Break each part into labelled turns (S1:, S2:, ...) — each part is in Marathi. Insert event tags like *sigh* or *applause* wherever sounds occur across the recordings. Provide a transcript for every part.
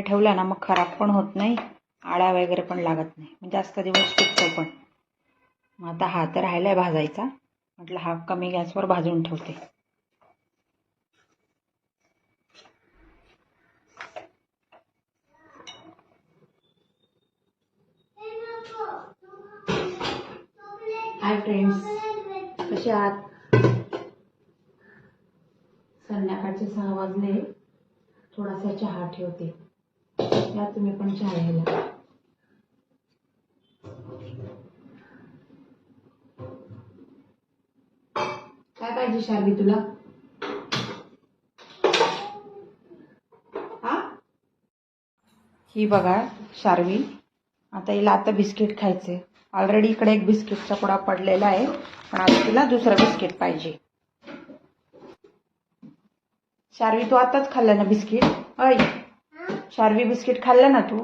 S1: ठेवला ना मग खराब पण होत नाही आळ्या वगैरे पण लागत नाही. म्हणजे जास्त दिवस टिकतो पण. मग आता हा तर राहिलाय भाजायचा. म्हटलं हा कमी गॅसवर भाजून ठेवते. हाय फ्रेंड्स कसे आहात? संध्याकाळचे सहा वाजले. थोडासा चहा ठेवते. या तुम्ही पण चहा घ्यायला काय पाहिजे शार्वी तुला? हा? ही बघा शार्वी. आता हिला आता बिस्किट खायचे ऑलरेडी इकडे एक बिस्किटचा पुडा पडलेला आहे पण आता तिला दुसरं बिस्किट पाहिजे. शार्वी तू आताच खाल्लं ना बिस्किट? अय शार्वी बिस्किट खाल्लं ना तू?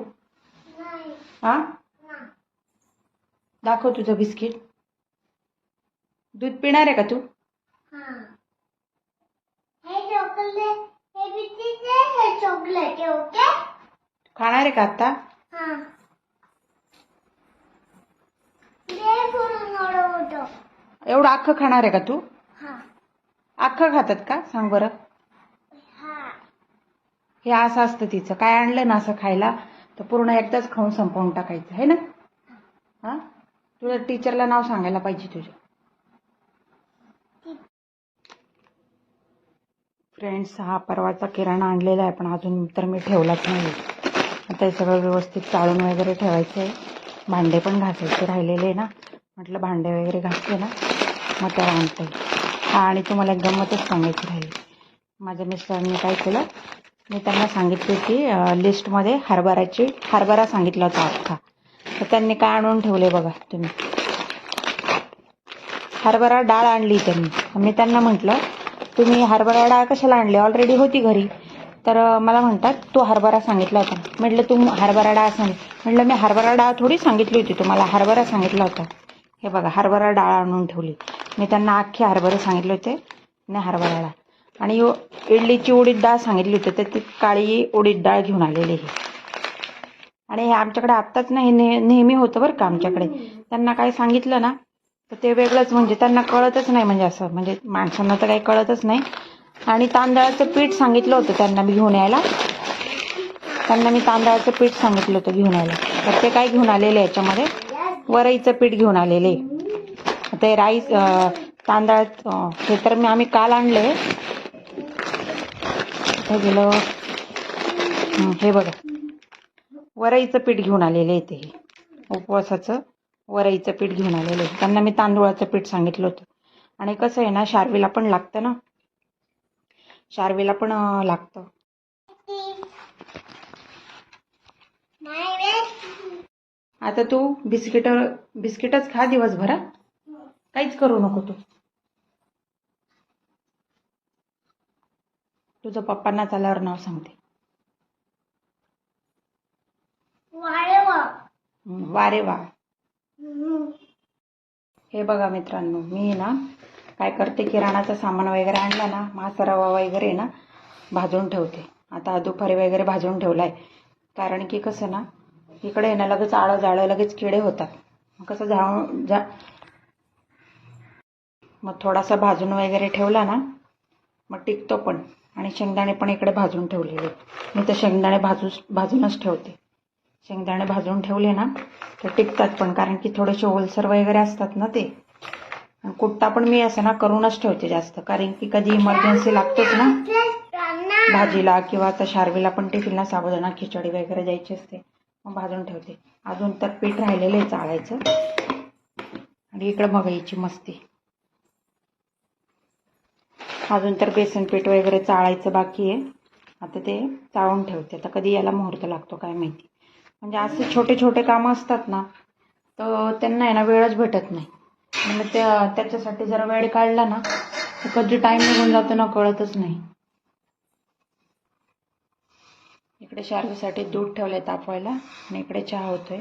S1: हा? दाखव तुझं बिस्किट. दूध पिणार आहे का तू?
S2: हे. हे हे
S1: खाणार आहे का आता
S2: हा.
S1: एवढं अख्खं खाणार आहे का तू?
S2: हा.
S1: अख्खं खातात का? सांग बरं.
S2: हे
S1: असं असतं तिचं. काय आणलं ना असं खायला तर पूर्ण एकदाच खाऊन संपवून टाकायचं. आहे ना? हा? तुला टीचरला नाव सांगायला पाहिजे तुझ्या. फ्रेंड्स हा परवाचा किराणा आणलेला आहे पण अजून तर मी ठेवलाच नाही आता हे सगळं व्यवस्थित चाळून वगैरे ठेवायचं आहे भांडे पण घासायचे राहिलेले आहे ना. म्हटलं भांडे वगैरे घासते ना मग त्याला आणते. हा आणि तुम्हाला एक गंमतच सांगायची राहिली. माझ्या मिस्टरांनी काय केलं मी त्यांना सांगितली होती लिस्टमध्ये हरभऱ्याची हरभरा सांगितला होता अख्खा. तर त्यांनी काय आणून ठेवले बघा तुम्ही? हरभरा डाळ आणली त्यांनी. मी त्यांना म्हटलं तुम्ही हरभरा डाळ कशाला आणली? ऑलरेडी होती घरी. तर मला म्हणतात तू हरभरा सांगितला होता. म्हटलं तू हरभरा डाळ सांग म्हटलं मी हरभरा डाळ थोडी सांगितली होती तुम्हाला. हरभरा सांगितला होता. हे बघा हरभरा डाळ आणून ठेवली. मी त्यांना अख्खे हरभरे सांगितले होते आणि हरभरा डाळ. आणि इडलीची उडीद डाळ सांगितली होती तर ती काळी उडीद डाळ घेऊन आलेली आहे. आणि हे आमच्याकडे आत्ताच नाही ने नेहमी होतं बरं का आमच्याकडे. त्यांना काय सांगितलं ना तर ते वेगळंच म्हणजे त्यांना कळतच नाही म्हणजे असं म्हणजे माणसांना तर काही कळतच नाही. आणि तांदळाचं पीठ सांगितलं होतं त्यांना मी घेऊन यायला. त्यांना मी तांदळाचं पीठ सांगितलं होतं घेऊन यायला. तर ते काय घेऊन आलेले याच्यामध्ये? वरईचं पीठ घेऊन आलेले. ते राईस अं, हे तर मी आम्ही काल आणले. कुठं गेलं हे बघा. वरईचं पीठ घेऊन आलेले आहे ते उपवासाचं वरईचं पीठ घेऊन आलेलं आहे त्यांना मी तांदूळाचं पीठ सांगितलं होतं. आणि कसं आहे ना शार्वीला पण लागतं ना? शार्वीला पण लागतं. आता तू बिस्किट बिस्किटच खा दिवसभर काहीच करू नको तू. तुझं पप्पांना चाल्यावर नाव सांगते.
S2: वारे वा
S1: हं, हे बघा मित्रांनो मी ना काय करते किराणाचं सामान वगैरे आणला ना मासा रवा वगैरे ना भाजून ठेवते. आता दुपारी वगैरे भाजून ठेवलाय. कारण की कसं ना इकडे आहे ना लगेच आळं जाळं लगेच किडे होतात. मग कसं जाळून जा मग थोडासा भाजून वगैरे ठेवला ना मग टिकतो पण. आणि शेंगदाणे पण इकडे भाजून ठेवलेले. मी तर शेंगदाणे भाजूच भाजूनच ठेवते. शेंगदाणे भाजून ठेवले ना तर टिकतात पण कारण की थोडेसे ओलसर वगैरे असतात ना ते. आणि कुट्टा पण मी असं ना करूनच ठेवते जास्त कारण की कधी इमर्जन्सी लागतोच ना. भाजीला किंवा आता शारवीला पण टिफिनला साबुदाणा खिचडी वगैरे द्यायची असते मग भाजून ठेवते. अजून तर पीठ राहिलेलं आहे चाळायचं. आणि इकडं बघायची मस्ती. अजून तर बेसन पीठ वगैरे चाळायचं बाकी आहे. आता ते चाळून ठेवते. आता कधी याला मुहूर्त लागतो काय माहिती. म्हणजे असे छोटे छोटे कामं असतात ना तर त्यांना आहे ना वेळच भेटत नाही. म्हणजे त्या त्याच्यासाठी जरा वेळ काढला ना तर कधी टाईम निघून जातो ना कळतच नाही. इकडे शार्वीसाठी दूध ठेवलंय तापवायला आणि इकडे चहा होतोय.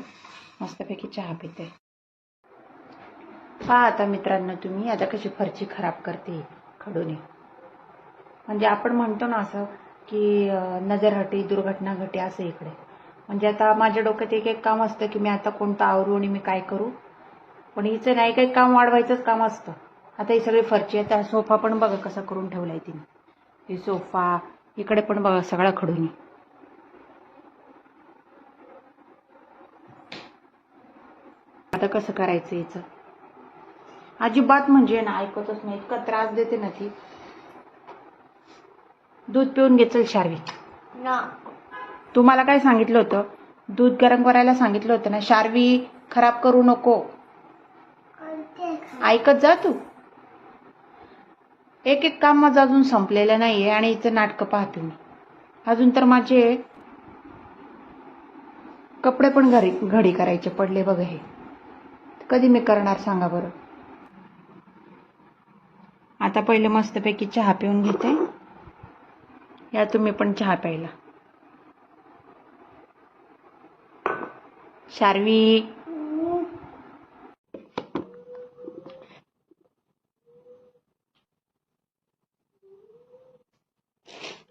S1: मस्तपैकी चहा पिते. पहा आता मित्रांनो तुम्ही आता कशी फरची खराब करते खडूने. म्हणजे आपण म्हणतो ना असं की नजर हटी दुर्घटना घटी असं इकडे. म्हणजे आता माझ्या डोक्यात एक एक काम असतं की मी आता कोणतं आवरू आणि मी काय करू. पण हिचं नाही काही काम वाढवायचंच काम असतं. आता ही सगळी फरची आहे त्या सोफा पण बघा कसा करून ठेवला आहे तिने. ही सोफा इकडे पण बघा सगळा खडून आता कसं करायचं याचं अजिबात म्हणजे ना ऐकतच नाही. इतका त्रास देते ना ती. दूध पिऊन घे चल शार्वी.
S2: ना.
S1: तू मला काय सांगितलं होतं? दूध गरम करायला सांगितलं होतं ना शार्वी खराब करू नको. ऐकत जा तू. एक एक काम माझं अजून संपलेलं नाहीये आणि इथं नाटकं पाहते मी. अजून तर माझे कपडे पण घरी घडी करायचे पडले बघ हे. कधी मी करणार सांगा बरं. आता पहिले मस्तपैकी चहा पिऊन घेते. या तुम्ही पण चहा प्यायला. शार्वी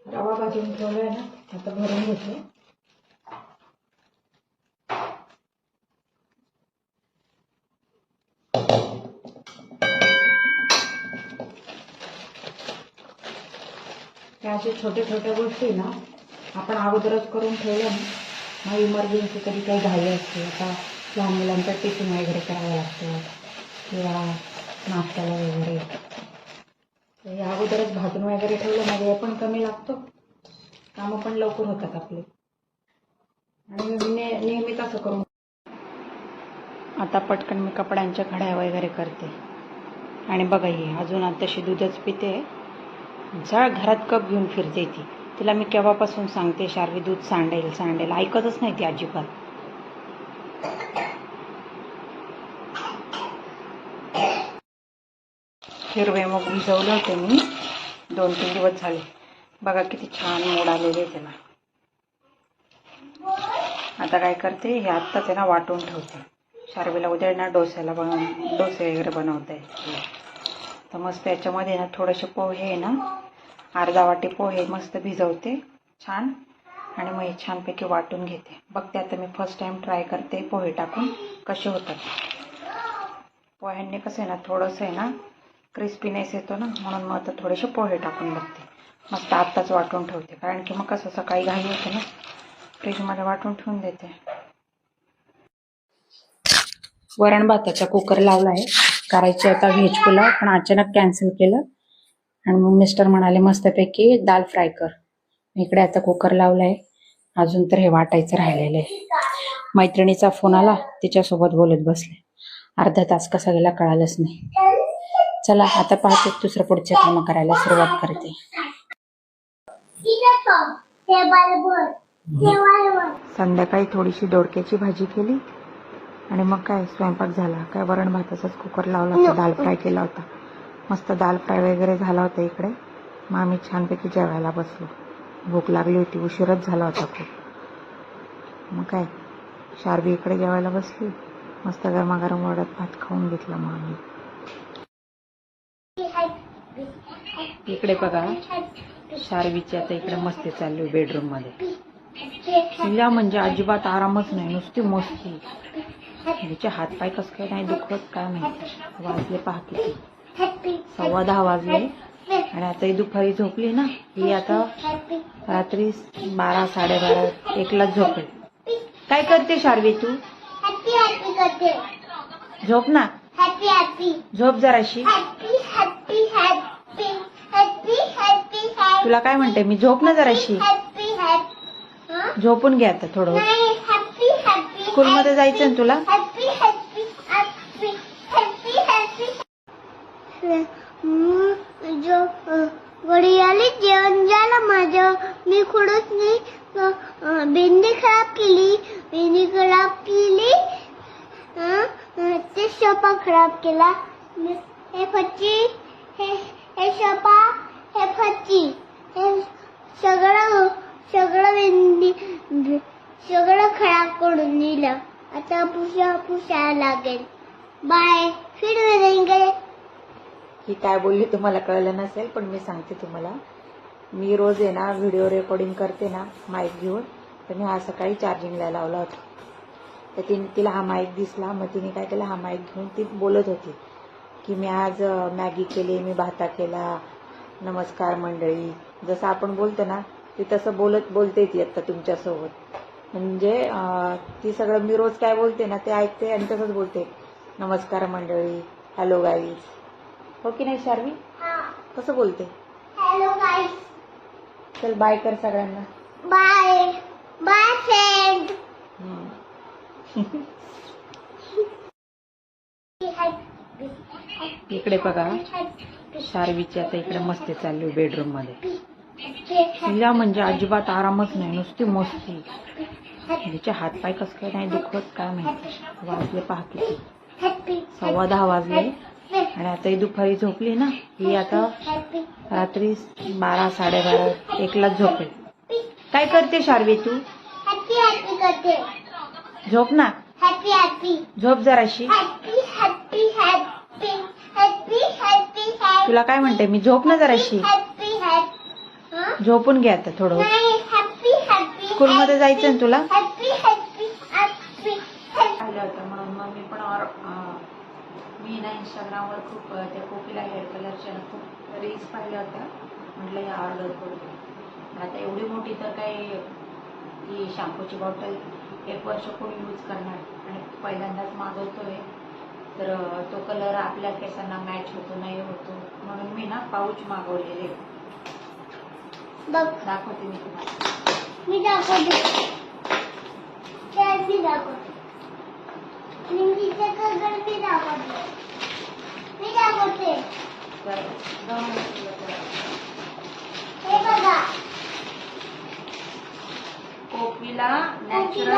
S1: रवा भाजून ठेवलाय ना आता भरून घेते त्या अशा छोट्या छोट्या गोष्टी ना आपण अगोदरच करून ठेवल्या ना मग इमर्जन्सी कधी काही घाई असते आता लहान मुलांचा टिफिन वगैरे करावं लागतं किंवा नाश्त्याला वगैरे. तर हे अगोदरच भाजून वगैरे ठेवलं मग वेळ पण कमी लागतो. कामं पण लवकर होतात आपले. आणि मी ने नेहमीच असं करून. आता पटकन मी कपड्यांच्या घड्या वगैरे करते. आणि बघा ही अजून आताशी दूधच पिते. जळ घरात कप घेऊन फिरते ती. तिला मी केव्हापासून सांगते शार्वी दूध सांडेल सांडेल. ऐकतच नाही ती अजिबात. हिरवे मग भिजवले होते मी. दोन तीन दिवस झाले. बघा किती छान मोड आलेले त्याला. आता काय करते हे आत्ताच आहे ना वाटून ठेवते. शार्वीला उद्या ना डोस्याला बनव डोसे वगैरे बनवते तर मस्त याच्यामध्ये ना थोडेसे पोहे आहे ना. अर्धा वाटी पोहे मस्त भिजवते. छान. आणि मग हे छानपैकी वाटून घेते. बघते आता मी फर्स्ट टाइम ट्राय करते पोहे टाकून. कसे होतात. पोह्यांनी कसं आहे ना थोडंसं आहे ना क्रिस्पीनेस येतो ना म्हणून मग आता थोडेसे पोहे टाकून बघते. मस्त आत्ताच वाटून ठेवते. कारण की मग कसं सकाळी घाई होते ना फ्रीजमध्ये वाटून ठेवून देते. वरण भाताचा कुकर लावला आहे करायचे आता व्हेज पुलाव पण अचानक कॅन्सल केलं. आणि मग मिस्टर म्हणाले मस्तपैकी दाल फ्राय कर. इकडे आता कुकर लावला आहे अजून तर हे वाटायचं राहिलेलं आहे. मैत्रिणीचा फोन आला तिच्यासोबत बोलत बसले. अर्धा तास कसा गेला कळालंच नाही. चला आता पाहते दुसरं पुढचे कामं करायला सुरुवात करते. संध्याकाळी थोडीशी दोडक्याची भाजी केली. आणि मग काय स्वयंपाक झाला? काय वरण भाताचाच कुकर लावला होता दाल फ्राय केला होता. मस्त दाल फ्राय वगैरे झाला होता इकडे. मग आम्ही छानपैकी जेवायला बसलो. भूक लागली होती उशीरच झाला होता खूप. मग काय? शारबी इकडे जेवायला बसली. मस्त गरमागरम वडत भात खाऊन घेतला मग आम्ही. इकडे बघा शारवीची आता इकडे मस्ती चालली बेडरूममध्ये. तिला म्हणजे अजिबात आरामच नाही नुसती मस्ती. तिचे हातपाय कसं काय नाही दुखत काय माहिती. वाजले पहा किती
S2: हॅपी
S1: सव्वा दहा वाजले. आणि आता ही दुपारी झोपली ना ही आता रात्री बारा साडेबारा एकलाच झोपेल. काय करते शार्वी तू? झोप ना. झोप जराशी. तुला काय म्हणते? मी झोप ना जराशी. झोपून घे आता थोडं. स्कूलमध्ये जायचं ना तुला?
S2: घडी आली जेवण झालं माझं मी खुडच नाही भेंडी खराब केली भेंडी खराब केली ते शोपा खराब केला. हे फच्ची हे हे हे फच्ची हे सगळं सगळं भेंडी सगळं खराब करून दिलं. आता पुसा पुसा लागेल. बाय. फिर
S1: ही काय बोलली तुम्हाला कळलं नसेल पण मी सांगते तुम्हाला. मी रोज आहे ना व्हिडिओ रेकॉर्डिंग करते ना माईक घेऊन. तर मी आज सकाळी चार्जिंगला लावला होता. तर तिने तिला हा माईक दिसला. मग तिने काय केलं हा माईक घेऊन ती बोलत होती की मी आज मॅगी केली मी भाता केला. नमस्कार मंडळी. जसं आपण बोलतो ना ती तसं बोलत बोलते ती आत्ता तुमच्यासोबत. म्हणजे ती सगळं मी रोज काय बोलते ना ते ऐकते आणि तसंच बोलते. नमस्कार मंडळी. हॅलो गाईज हो की नाही शार्वी?
S2: हा.
S1: कसं बोलते?
S2: हॅलो गाईस
S1: चल बाय कर सगळ्यांना.
S2: Bye bye friend.
S1: इकडे बघा शार्वीची आता इकडे मस्ती चालली बेडरूममध्ये. हिला म्हणजे अजिबात आरामच नाही नुसती मस्ती. तिचे हातपाय कसं काय नाही दुखत काय माहिती. वाजले पहा किती. सव्वा दहा वाजले. आणि आता ही दुपारी झोपली ना ही आता रात्री बारा साडेबारा एकलाच झोपेल. काय करते शार्वी तू?
S2: करते
S1: झोप ना. झोप जराशी. तुला काय म्हणते मी झोप ना जराशी. झोपून घे आता थोडं. स्कूलमध्ये जायचं ना तुला? मग मी पण मी ना इंस्टाग्रामवर खूप त्या कोकिला हेअर कलरच्या ना खूप रील्स पाहिल्या होत्या. म्हटलं या ऑर्डर करते आता एवढी मोठी तर काही ही शॅम्पूची बॉटल एक वर्ष कोणी यूज करणार? आणि पहिल्यांदाच मागवतोय. तर तो कलर आपल्या केसांना मॅच होतो नाही होतो. म्हणून मी ना पाऊच मागवलेले.
S2: बघ.
S1: दाखवते मी तुम्हाला.
S2: मी दाखवते. कलर मी मी. हे बघा.
S1: Kokila natural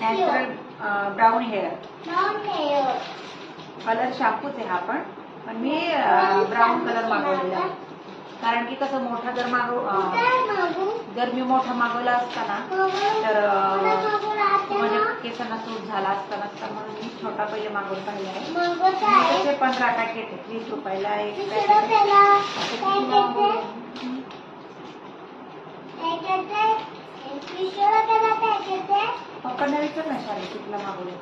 S1: natural brown hair
S2: brown hair
S1: colour शॅम्पूच आहे हा पण. पण मी ब्राऊन कलर मागवलेला. आहे कारण की कसं मोठा जर मागव जर मी मोठा मागवला असता ना तर माझ्या केसांना सूट झाला असता नसता म्हणून मी छोटा पहिले मागवून पाहिला आहे. त्याचे पंधरा पॅकेट. आहे? वीस रुपयाला एक पप्पांना विचार ना शाळेत कितीला मागवले?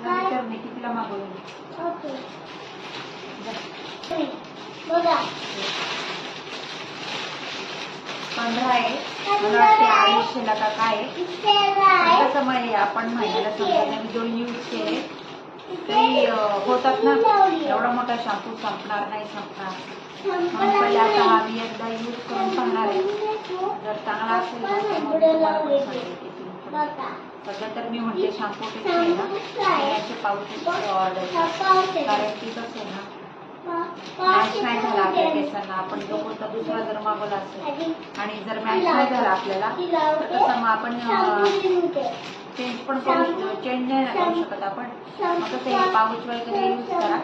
S1: विचार मी कितीला मागवले.
S2: ओके. बघा.
S1: पंधरा आहे. मला वाटते अडीचशेला का काय आहे? कसं माहिती आपण महिन्याला समजा मी दोन यूज केले तरी होतात ना. एवढा मोठा शॅम्पू संपणार नाही संपणार. म्हणून पहिले आता हा मी एकदा यूज करून पाहणार आहे. जर चांगला असेल तर मग तुम्हाला पण सध्या तर मी म्हणते शॅम्पू पेक्षा आहे ना. याचे ऑर्डर कारण की कसं आहे ना. मॅच नाही झाला आपल्या केसांना आपण तो कोणता दुसरा जर मागवला असेल आणि जर मॅच नाही झाला आपल्याला तर कसं मग आपण चेंज पण करू चेंज नाही करू शकत आपण. मग हे पाऊच वगैरे यूज करा.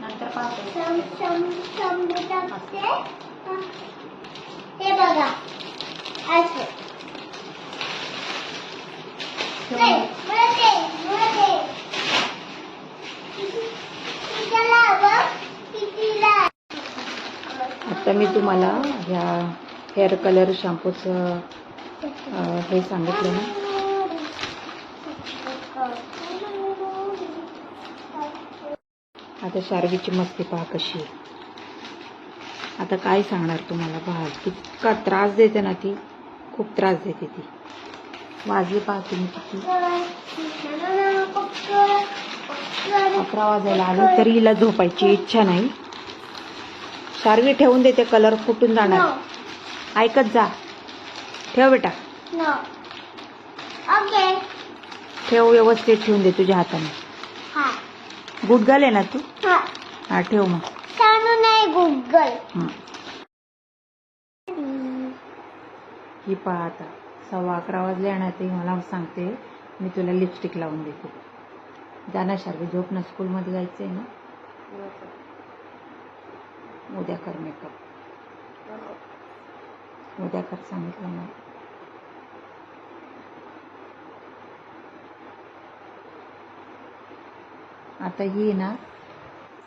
S1: नंतर पाहतो.
S2: हे बघा. असं नाही, मला ते, मला ते. कितीला हवं? कितीला?
S1: आता मी तुम्हाला ह्या हेअर कलर शॅम्पूचं हे सांगितलं ना. आता शार्वीची मस्ती पहा कशी आहे. आता काय सांगणार तुम्हाला पहा इतका त्रास देते ना ती. खूप त्रास देते ती. वाजली पहा तुम्ही किती. अकरा वाजायला आले तरी हिला झोपायची इच्छा नाही. शार्वी ठेवून देते कलर फुटून जाणार. ऐकत जा. ठेव बेटा. ठेव व्यवस्थित ठेवून दे तुझ्या हाताने.
S2: हा.
S1: गुडगल आहे ना तू?
S2: हा.
S1: हा ठेव मग.
S2: सांगू नाही गुगल
S1: हं. ही पहा आता. सव्वा अकरा वाजले आणि ती मला सांगते मी तुला लिपस्टिक लावून देते. जा ना शार्वी झोप ना स्कूलमध्ये जायचं आहे ना? उद्या कर मेकअप उद्या कर सांगितलं ना आता ही ना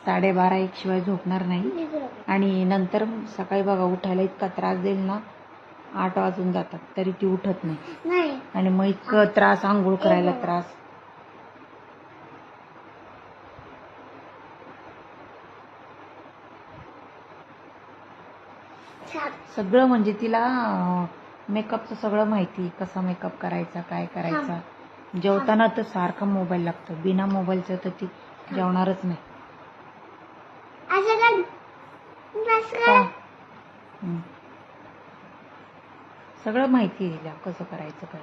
S1: साडेबारा एक शिवाय झोपणार नाही. आणि नंतर सकाळी बघा उठायला इतका त्रास देईल ना आठ वाजून जातात तरी ती उठत नाही.
S2: नाही.
S1: आणि मग इतकं त्रास आंघोळ करायला त्रास
S2: छान
S1: सगळं म्हणजे तिला मेकअपचं सगळं माहिती कसा मेकअप करायचा काय करायचा. जेवताना तर सारखा मोबाईल लागतो. बिना मोबाईलचं तर ती जेवणारच नाही. सगळं माहिती आहे तिला कसं करायचं काय.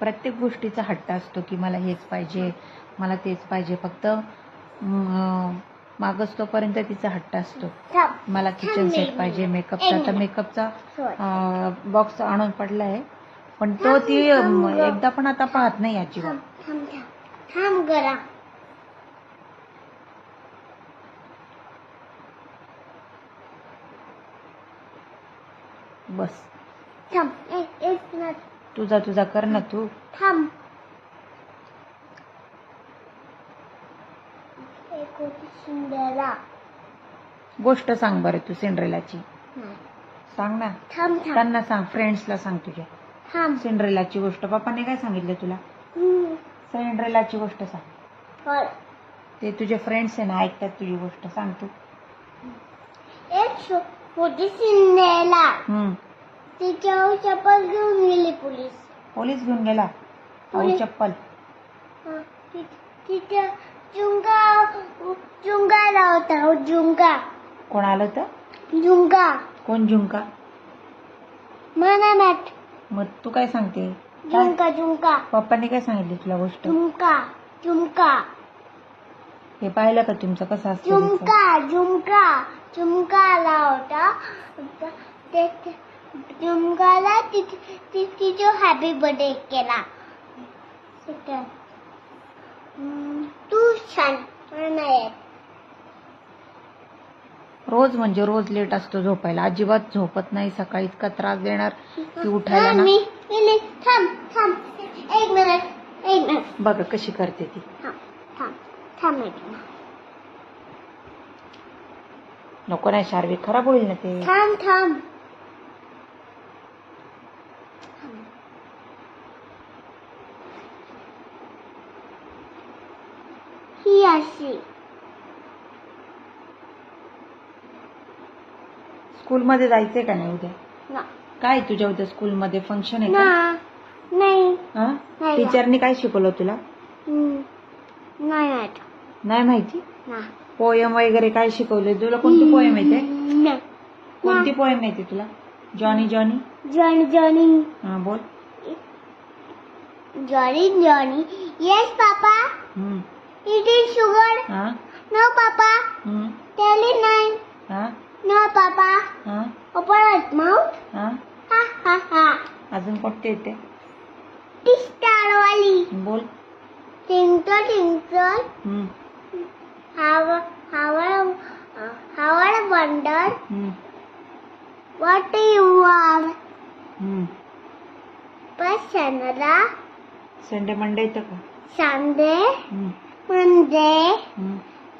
S1: प्रत्येक गोष्टीचा हट्ट असतो की मला हेच पाहिजे मला तेच पाहिजे. फक्त म, मागच तोपर्यंत तिचा हट्ट असतो. मला किचन सेट पाहिजे मेकअपचा तर मेकअपचा. बॉक्स आणून पडलाय. पण तो ती एकदा पण आता पाहत नाही याची बस. तुझा तुझा कर ना तू.
S2: थांब.
S1: गोष्ट सांग बरं तू सिंड्रेलाची. सांग ना.
S2: थांब थांब.
S1: त्यांना सांग फ्रेंड्सला सांग तुझ्या.
S2: थांब.
S1: सिंड्रेलाची गोष्ट. पप्पाने काय सांगितलं तुला. सिंड्रेलाची गोष्ट सांग. ते तुझे फ्रेंड्स आहे ना ऐकतात तुझी गोष्ट. सांग तू.
S2: एक शिंदेला
S1: हम्म.
S2: तिच्यावर चप्पल घेऊन गेली पोलीस?
S1: पोलीस घेऊन गेला.
S2: पोलीस-
S1: चप्पल.
S2: हं, ति- तिथं जुंगा जुंगाला होता हो, जुंगा
S1: कोण आलं तर
S2: जुंगा
S1: कोण झुंका
S2: मला मॅट.
S1: मग तू काय सांगते? काय?
S2: जुंका जुंका
S1: पप्पाने काय सांगितली तुला गोष्ट?
S2: झुमका झुमका
S1: हे पाहिलं का तुमचं कसं असतं?
S2: झुमका झुमका झुमका आला होता. ते ते- झुमकाला तिथे ति- तिचं हॅपी बर्थडे केला. तू छान.
S1: रोज म्हणजे रोज लेट असतो झोपायला. अजिबात झोपत नाही सकाळी इतका त्रास देणार की उठायला ना.
S2: थांब थांब. एक मिनिट एक मिनिट
S1: बघा कशी करते ती.
S2: थांब थांब थांब एक
S1: नको नाही शार्वी खराब होईल ना ते.
S2: थांब थांब ही अशी
S1: स्कूलमध्ये जायचंय का नाही उद्या?
S2: ना.
S1: काय तुझ्या उद्या स्कूलमध्ये? फंक्शन आहे का?
S2: ना. नाही.
S1: हा?
S2: नाही.
S1: टीचरनी काय शिकवलं तुला?
S2: हम्म. नाही माहीत.
S1: नाही माहिती?
S2: ना.
S1: पोयम वगैरे काय शिकवले तुला कोणती पोयम येते?
S2: ना.
S1: कोणती पोयम येते तुला? जॉनी जॉनी
S2: जॉनी जॉनी
S1: हा बोल.
S2: Johnny Johnny yes papa
S1: hmm.
S2: It is sugar
S1: हा.
S2: No papa
S1: hmm.
S2: Tail nine
S1: हा.
S2: नो पापा
S1: हा
S2: ओपन माउथ
S1: हा
S2: हा हा हा
S1: अजून कोणते येते
S2: ती? स्टार वाली
S1: बोल.
S2: टिंकल टिंकल
S1: हम्म.
S2: हाव हावळ हावळ वंडर
S1: हम्म.
S2: व्हॉट यू आर
S1: हम्म.
S2: पसंदला
S1: संडे मंडे येतं का?
S2: संडे
S1: हम्म.
S2: Monday
S1: hmm.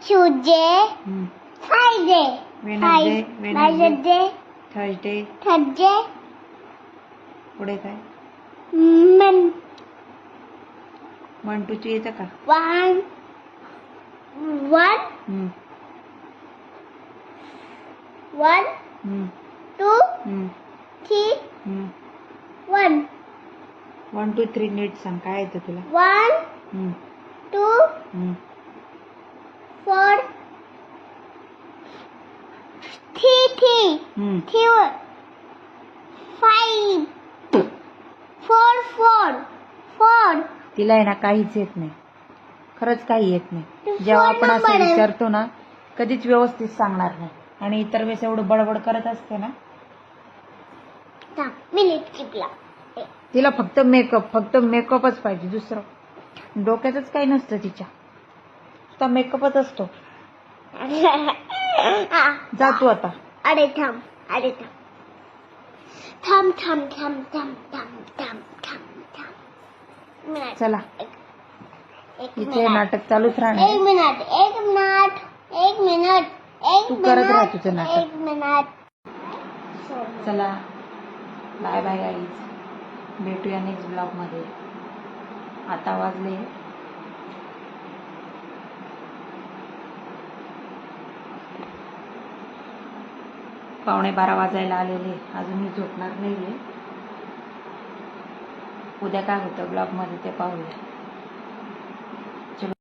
S2: Tuesday
S1: hmm.
S2: Friday
S1: Wednesday, Wednesday.
S2: Friday
S1: Thursday.
S2: Thursday.
S1: पुढे काय?
S2: मन.
S1: वन टू ची येतं का?
S2: One. One.
S1: Hmm.
S2: One.
S1: Hmm.
S2: Two.
S1: Hmm.
S2: Three.
S1: Hmm.
S2: One.
S1: One two three नीट सांग काय येतं तुला?
S2: One.
S1: Hmm.
S2: Two.
S1: Hmm.
S2: Four. Three
S1: hmm.
S2: Three five four four four
S1: तिला आहे ना काहीच येत नाही. खरंच काही येत नाही. जेव्हा आपण असं. विचारतो ना कधीच व्यवस्थित सांगणार नाही. आणि इतर वेळेस एवढं बडबड करत असते ना तिला फक्त मेकअप फक्त मेकअपच पाहिजे दुसरं. डोक्यातच काही नसतं तिच्या. मेकअपच असतो. *laughs* जा तू आता.
S2: अरे थांब अरे थांब. थांब थांब थांब थांब थांब थांब थांब थांब.
S1: चला.
S2: एक
S1: इथे
S2: मिनिट.
S1: नाटक चालूच
S2: एक
S1: राहणार
S2: मिनिट एक मिनिट एक मिनिट एक
S1: तू करत राहा
S2: मिनिट
S1: तुझं नाटक.
S2: एक मिनिट.
S1: चला. बाय बाय गाईज भेटूया नेक्स्ट ब्लॉगमध्ये आता वाजले पावणे बारा वाजायला आलेले. अजूनही झोपणार नाही आहे उद्या काय होतं? ब्लॉगमध्ये ते पाहूया.